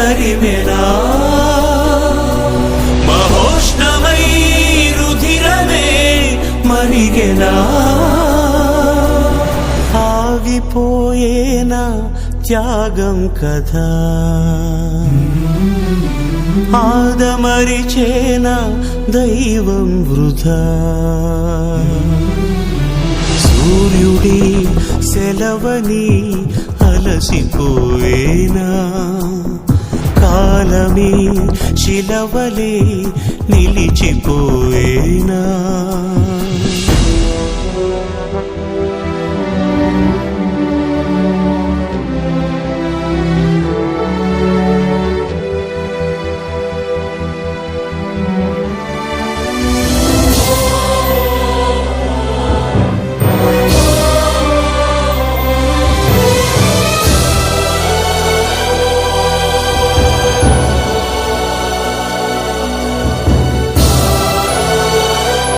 తరిమెనా మహోష్ణమై రుధిరమే మరిగెనా ఆగిపోయేనా త్యాగం కదా ఆదమరిచేన దైవం వృధా. సూర్యుడి సెలవని అలసిపోయేనా. కాలమే శిలవలే నిలిచిపోయేనా?